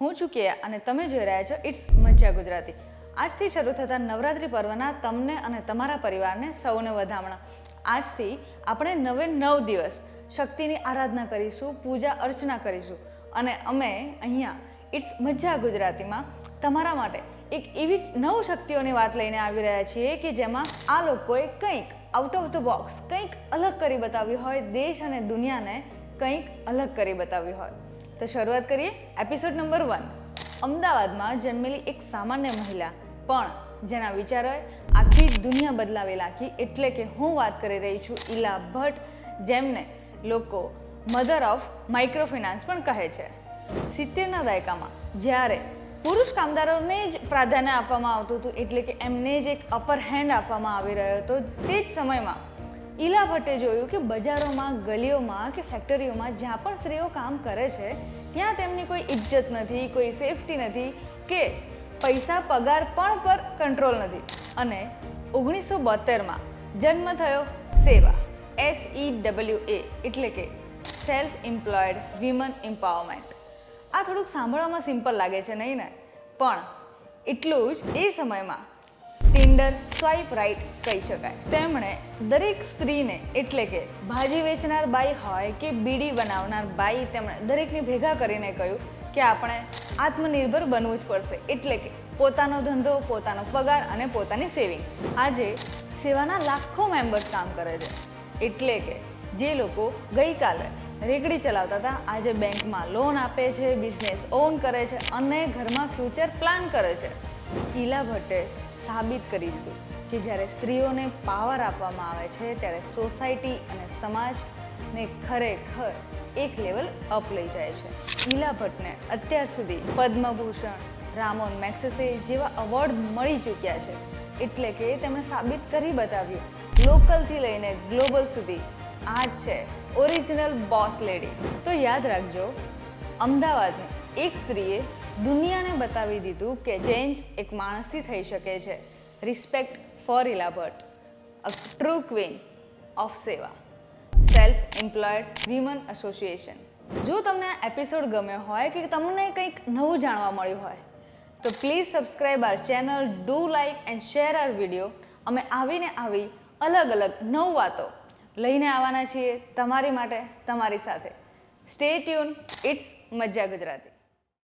હું છું કે અને તમે જોઈ રહ્યા છો ઇટ્સ મજા ગુજરાતી. આજથી શરૂ થતા નવરાત્રિ પર્વના તમને અને તમારા પરિવારને સૌને વધામણા. આજથી આપણે નવે નવ દિવસ શક્તિની આરાધના કરીશું, પૂજા અર્ચના કરીશું. અને અમે અહીંયા ઇટ્સ મજા ગુજરાતીમાં તમારા માટે એક એવી જ નવ શક્તિઓની વાત લઈને આવી રહ્યા છીએ કે જેમાં આ લોકોએ કંઈક આઉટ ઓફ ધ બોક્સ કંઈક અલગ કરી બતાવ્યું હોય, દેશ અને દુનિયાને કંઈક અલગ કરી બતાવ્યું હોય. તો શરૂઆત કરીએ એપિસોડ નંબર વન અમદાવાદમાં જન્મેલી એક સામાન્ય મહિલા. પણ જેના વિચારોએ આખી દુનિયા બદલાવી નાખી એટલે કે હું વાત કરી રહી છું ઈલા ભટ્ટ, જેમને લોકો મધર ઓફ માઇક્રોફિનાન્સ પણ કહે છે. સિત્તેરના દાયકામાં જ્યારે પુરુષ કામદારોને જ પ્રાધાન્ય આપવામાં આવતું હતું એટલે કે એમને જ એક અપર હેન્ડ આપવામાં આવી રહ્યો હતો તે જ સમયમાં ઈલા ભટ્ટે જોયું કે બજારોમાં, ગલીઓમાં કે ફેક્ટરીઓમાં જ્યાં પણ સ્ત્રીઓ કામ કરે છે, ત્યાં તેમની કોઈ ઇજ્જત નથી, કોઈ સેફટી નથી કે પૈસા પગાર પણ પર કંટ્રોલ નથી. અને ઓગણીસો બોતેરમાં જન્મ થયો સેવા, એસ ઈ ડબલ્યુ એ, એટલે કે સેલ્ફ એમ્પ્લોયડ વિમન એમ્પાવરમેન્ટ. આ થોડુંક સાંભળવામાં સિમ્પલ લાગે છે, નહીં ને? પણ એટલું જ એ સમયમાં ટિન્ડર સ્વાઇપ રાઈટ કહી શકાય. તેમણે દરેક સ્ત્રીને એટલે કે ભાજી વેચનાર બાઈ હોય કે બીડી બનાવનાર બાઈ તેમણે દરેકને ભેગા કરીને કહ્યું કે આપણે આત્મનિર્ભર બનવું જ પડશે. એટલે કે પોતાનો ધંધો, પોતાનો પગાર અને પોતાની સેવિંગ્સ. આજે સેવાના લાખો મેમ્બર્સ કામ કરે છે. એટલે કે જે લોકો ગઈકાલે રેકડી ચલાવતા હતા, આજે બેંકમાં લોન આપે છે બિઝનેસ ઓન કરે છે અને ઘરમાં ફ્યુચર પ્લાન કરે છે. ઈલા ભટ્ટે સાબિત કરી દીધું કે જ્યારે સ્ત્રીઓને પાવર આપવામાં આવે છે, ત્યારે સોસાયટી અને સમાજને ખરેખર એક લેવલ અપ લઈ જાય છે. ઈલા ભટ્ટને અત્યાર સુધી પદ્મભૂષણ, રામોન મેક્સેસે જેવા અવોર્ડ મળી ચૂક્યા છે. એટલે કે તેમણે સાબિત કરી બતાવ્યું, લોકલથી લઈને ગ્લોબલ સુધી આ જ છે. Original boss lady. તો યાદ રાખજો, અમદાવાદની એક સ્ત્રીએ દુનિયાને બતાવી દીધું કે ચેન્જ એક માણસથી થઈ શકે છે. Respect for Ila Bhatt a true queen of સેવા સેલ્ફ એમ્પ્લોયડ વિમન એસોસિએશન જો તમને એપિસોડ ગમ્યો હોય કે તમને કંઈક નવું જાણવા મળ્યું હોય, તો please subscribe our channel do like and share our video અમે આવીને આવી અલગ અલગ નવ વાતો લઈને આવવાના છીએ તમારી માટે, તમારી સાથે. સ્ટે ટ્યુન ઇટ્સ મજા ગુજરાતી